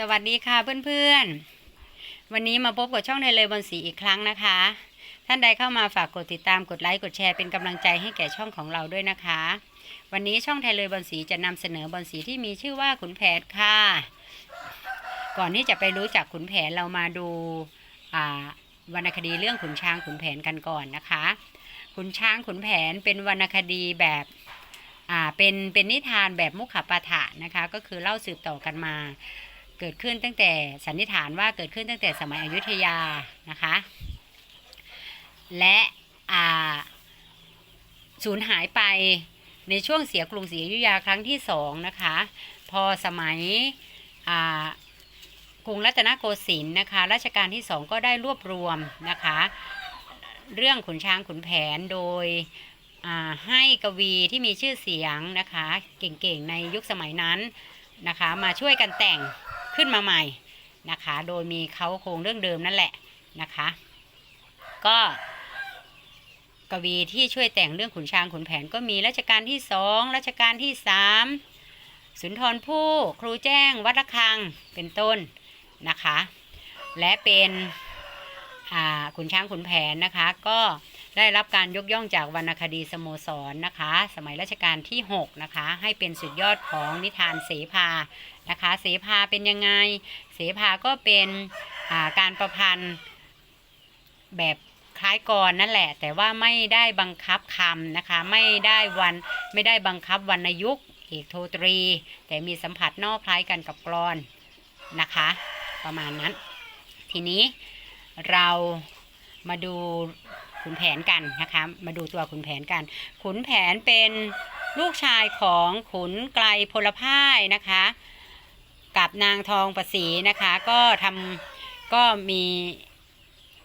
สวัสดีค่ะเพื่อนๆ วันนี้มาพบกับช่องไทเลยบนสีอีกครั้งนะคะ ท่านใดเข้ามาฝากกดติดตามกดไลค์กดแชร์เป็นกำลังใจให้แก่ช่องของเราด้วยนะคะ วันนี้ช่องไทยเลยบนสีจะนำเสนอบนสีที่มีชื่อว่าขุนแผนค่ะ ก่อนที่จะไปรู้จักขุนแผนเรามาดูวรรณคดีเรื่องขุนช้างขุนแผนกันก่อนนะคะ ขุนช้างขุนแผนเป็นวรรณคดีแบบเป็นเป็นนิทานแบบมุขปาฐะนะคะ ก็คือเล่าสืบต่อกันมา เกิดขึ้นตั้งแต่สันนิษฐานว่าเกิดขึ้นตั้งแต่สมัยอยุธยานะคะ และสูญหายไปในช่วงเสียกรุงศรีอยุธยาครั้งที่สองนะคะ พอสมัยกรุงรัตนโกสินทร์นะคะรัชกาลที่สองก็ได้รวบรวมนะคะ เรื่องขุนช้างขุนแผนโดยให้กวีที่มีชื่อเสียงนะคะ เก่งๆในยุคสมัยนั้นนะคะ มาช่วยกันแต่ง ขึ้นมาใหม่นะคะ โดยมีเขาโครงเรื่องเดิมนั่นแหละนะคะ ก็กวีที่ช่วยแต่งเรื่องขุนช้างขุนแผนก็มีรัชกาลที่สองรัชกาลที่สามสุนทรภู่ครูแจ้งวัดระฆังเป็นต้นนะคะ และเป็นขุนช้างขุนแผนนะคะก็ ได้รับการยกย่องจากวรรณคดีสโมสรนะคะ สมัยรัชกาลที่ 6 นะคะ ให้เป็นสุดยอดของนิทานเสภานะคะ เสภาเป็นยังไง เสภาก็เป็นาการประพันธ์แบบคล้ายกรนั่นแหละ แต่ว่าไม่ได้บังคับคำนะคะ ไม่ได้วันไม่ได้บังคับวรรณยุกเอกโทตรี แต่มีสัมผัสนอกคล้ายกันกับกรอนนะคะ ประมาณนั้น ทีนี้เรามาดู ขุนแผนกันนะคะ มาดูตัวขุนแผนกัน ขุนแผนเป็นลูกชายของขุนไกลพลพ่ายนะคะ กับนางทองประสีนะคะ ก็ทำก็มี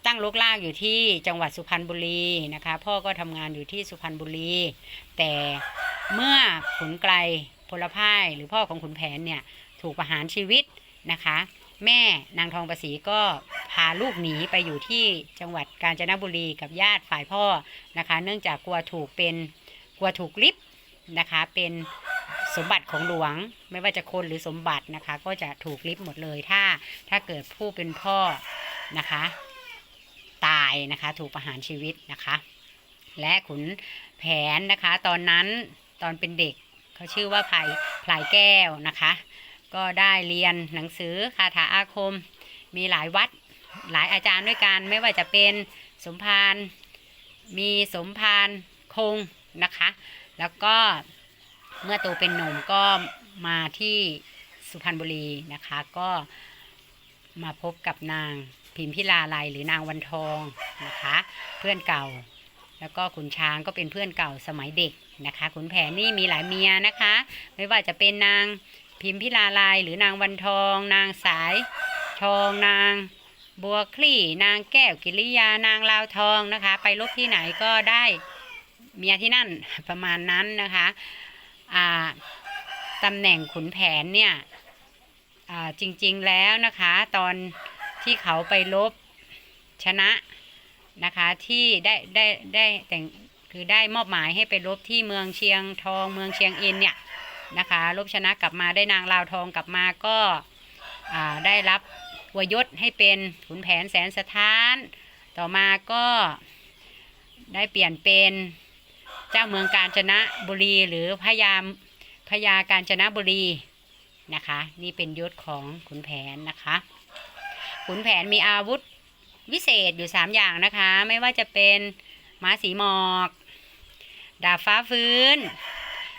ตั้งลูกลากอยู่ที่จังหวัดสุพรรณบุรีนะคะ พ่อก็ทำงานอยู่ที่สุพรรณบุรี แต่เมื่อขุนไกลพลพ่ายหรือพ่อของขุนแผนเนี่ยถูกประหารชีวิตนะคะ แม่นางทองประสีก็ พาลูกหนีไปอยู่ที่จังหวัดกาญจนบุรีกับญาติฝ่ายพ่อนะคะ เนื่องจากกลัวถูกเป็นกลัวถูกลิบนะคะ เป็นสมบัติของหลวงไม่ว่าจะคนหรือสมบัตินะคะ ก็จะถูกลิบหมดเลยถ้าถ้าเกิดผู้เป็นพ่อนะคะ ตายนะคะถูกประหารชีวิตนะคะ และขุนแผนนะคะ ตอนนั้นตอนเป็นเด็กเขาชื่อว่าพลายพลายแก้วนะคะ ก็ได้เรียนหนังสือคาถาอาคม มีหลายวัด หลายอาจารย์ด้วยกันไม่ว่าจะเป็นสมภารมีสมภารคงนะคะ แล้วก็เมื่อโตเป็นหนุ่มก็มาที่สุพรรณบุรีนะคะก็มาพบกับนางพิมพิลาไลยหรือนางวันทองนะคะ เพื่อนเก่า แล้วก็ขุนช้างก็เป็นเพื่อนเก่าสมัยเด็กนะคะขุนแผนนี่มีหลายเมียนะคะ ไม่ว่าจะเป็นนางพิมพิลาลายหรือนางวันทอง นางสายทองนาง บัวคลี่นางแก้วกิริยานางลาวทองนะคะ ไปลบที่ไหนก็ได้เมียที่นั่นประมาณนั้นนะคะอ่าตำแหน่งขุนแผนเนี่ยอ่าจริงๆแล้วนะคะ ตอนที่เขาไปลบชนะนะคะที่ได้ได้ได้แต่งคือได้มอบหมายให้ไปลบที่เมืองเชียงทองเมืองเชียงอินเนี่ยนะคะลบชนะกลับมาได้นางลาวทองกลับมาก็อ่าได้รับ วยศให้เป็นขุนแผนแสนสถาน ต่อมาก็ได้เปลี่ยนเป็นเจ้าเมืองกาญจนบุรีหรือพญามพญากาญจนบุรีนะคะ นี่เป็นยศของขุนแผนนะคะ ขุนแผนมีอาวุธวิเศษอยู่สามอย่างนะคะ ไม่ว่าจะเป็นม้าสีหมอกดาบฟ้าฟื้น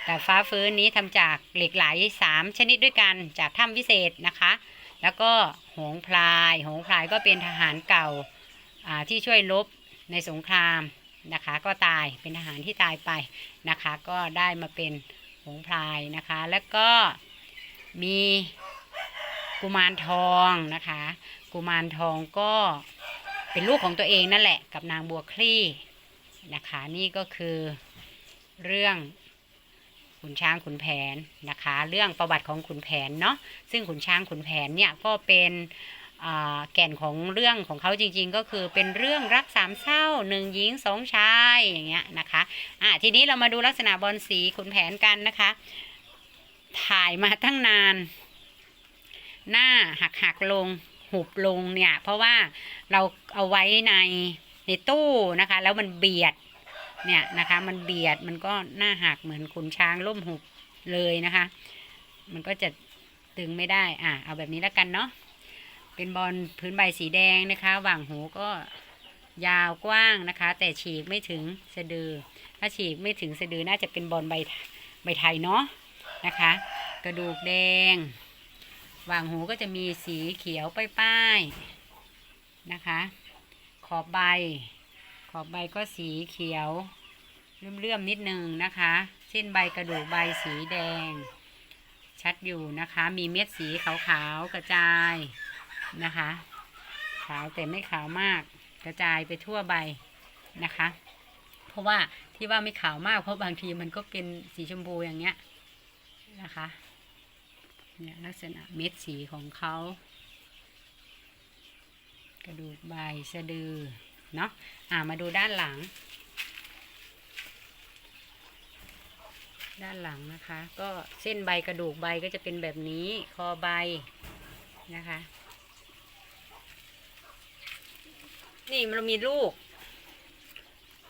ดาบฟ้าฟื้นนี้ทำจากเหล็กไหลสามชนิดด้วยกันจากถ้ำวิเศษนะคะ แล้วก็ หงพลายหงพลายก็เป็นทหารเก่าที่ช่วยรบในสงครามนะคะ ก็ตายเป็นทหารที่ตายไปนะคะ ก็ได้มาเป็นหงพลายนะคะ แล้วก็มีกุมารทองนะคะ กุมารทองก็เป็นลูกของตัวเองนั่นแหละกับนางบัวคลี่นะคะ นี่ก็คือเรื่อง ขุนช้างขุนแผนนะคะ เรื่องประวัติของขุนแผนเนาะซึ่งขุนช้างขุนแผนเนี่ยก็เป็นแก่นของเรื่องของเขาจริงๆ ก็คือเป็นเรื่องรักสามเศร้าหนึ่งหญิงสองชายอย่างเงี้ยนะคะอะทีนี้เรามาดูลักษณะบอลสีขุนแผนกันนะคะ ถ่ายมาตั้งนาน หน้าหักหักลงหุบลงเนี่ย เพราะว่าเราเอาไว้ในในตู้นะคะ แล้วมันเบียด เนี่ยนะคะ มันเบียดมันก็หน้าหักเหมือนขุนช้างล่มหุบเลยนะคะ มันก็จะตึงไม่ได้ อะ เอาแบบนี้แล้วกันเนาะ เป็นบอลพื้นใบสีแดงนะคะ หว่างหูก็ยาวกว้างนะคะ แต่ฉีกไม่ถึงสะดือ ถ้าฉีกไม่ถึงสะดือน่าจะเป็นบอลใบใบไทยเนาะนะคะ กระดูกแดง หว่างหูก็จะมีสีเขียวป้ายๆนะคะ ขอบใบ ขอบใบก็สีเขียวเลื่อมๆนิดนึงนะคะ เส้นใบกระดูกใบสีแดง ชัดอยู่นะคะ มีเม็ดสีขาวๆกระจายนะคะ ขาวแต่ไม่ขาวมากกระจายไปทั่วใบนะคะ เพราะว่าที่ว่าไม่ขาวมากเพราะบางทีมันก็เป็นสีชมพูอย่างเงี้ยนะคะเนี่ยลักษณะเม็ดสีของเขา กระดูกใบสะดือ เนาะอ่ามาดูด้านหลัง ด้านหลังนะคะ ก็เส้นใบกระดูกใบก็จะเป็นแบบนี้คอใบนะคะ นี่มันมีลูก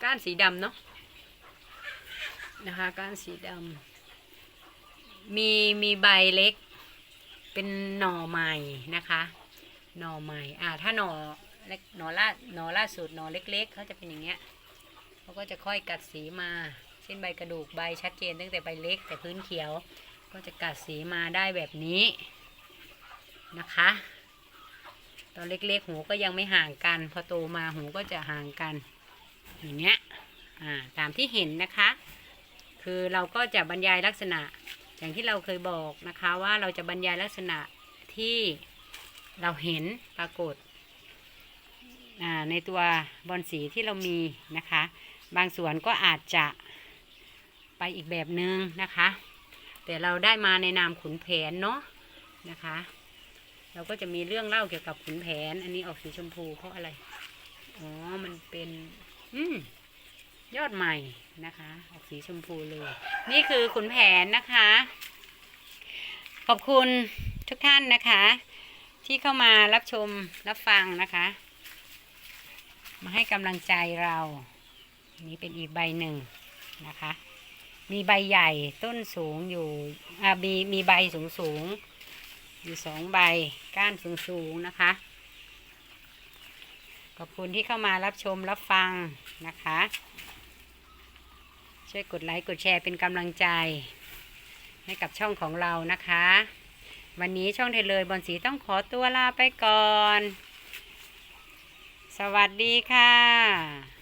ก้านสีดำเนาะนะคะก้านสีดำมีมีใบเล็กเป็นหน่อใหม่นะคะ หน่อใหม่อ่าถ้าหน่อ เล็กหนอล่าหนอล่าสุดหนอเล็ก ๆเขาจะเป็นอย่างเงี้ยเขาก็จะค่อยกัดสีมาเช่นใบกระดูกใบชัดเจนตั้งแต่ใบเล็กแต่พื้นเขียว ก็จะกัดสีมาได้แบบนี้นะคะตอนเล็กๆหูก็ยังไม่ห่างกัน พอโตมาหูก็จะห่างกัน อย่างเงี้ยอ่าตามที่เห็นนะคะ คือเราก็จะบรรยายลักษณะอย่างที่เราเคยบอกนะคะว่าเราจะบรรยายลักษณะที่เราเห็นปรากฏ ในตัวบอลสีที่เรามีนะคะ บางส่วนก็อาจจะไปอีกแบบหนึ่งนะคะ แต่เราได้มาในนามขุนแผนเนาะนะคะ เราก็จะมีเรื่องเล่าเกี่ยวกับขุนแผน อันนี้ออกสีชมพูเพราะอะไรอ๋อมันเป็น อืมยอดใหม่นะคะ ออกสีชมพูเลย นี่คือขุนแผนนะคะ ขอบคุณทุกท่านนะคะ ที่เข้ามารับชมรับฟังนะคะ มาให้กำลังใจเราอันนี้เป็นอีกใบหนึ่งนะคะ มีใบใหญ่ต้นสูงอยู่อ่ามีมีใบสูงสูงอยู่สองใบก้านสูงสูงนะคะ ขอบคุณที่เข้ามารับชมรับฟังนะคะ ช่วยกดไลค์กดแชร์เป็นกำลังใจ ให้กับช่องของเรานะคะ วันนี้ช่องเทเลยบอลสีต้องขอตัวลาไปก่อน สวัสดีค่ะ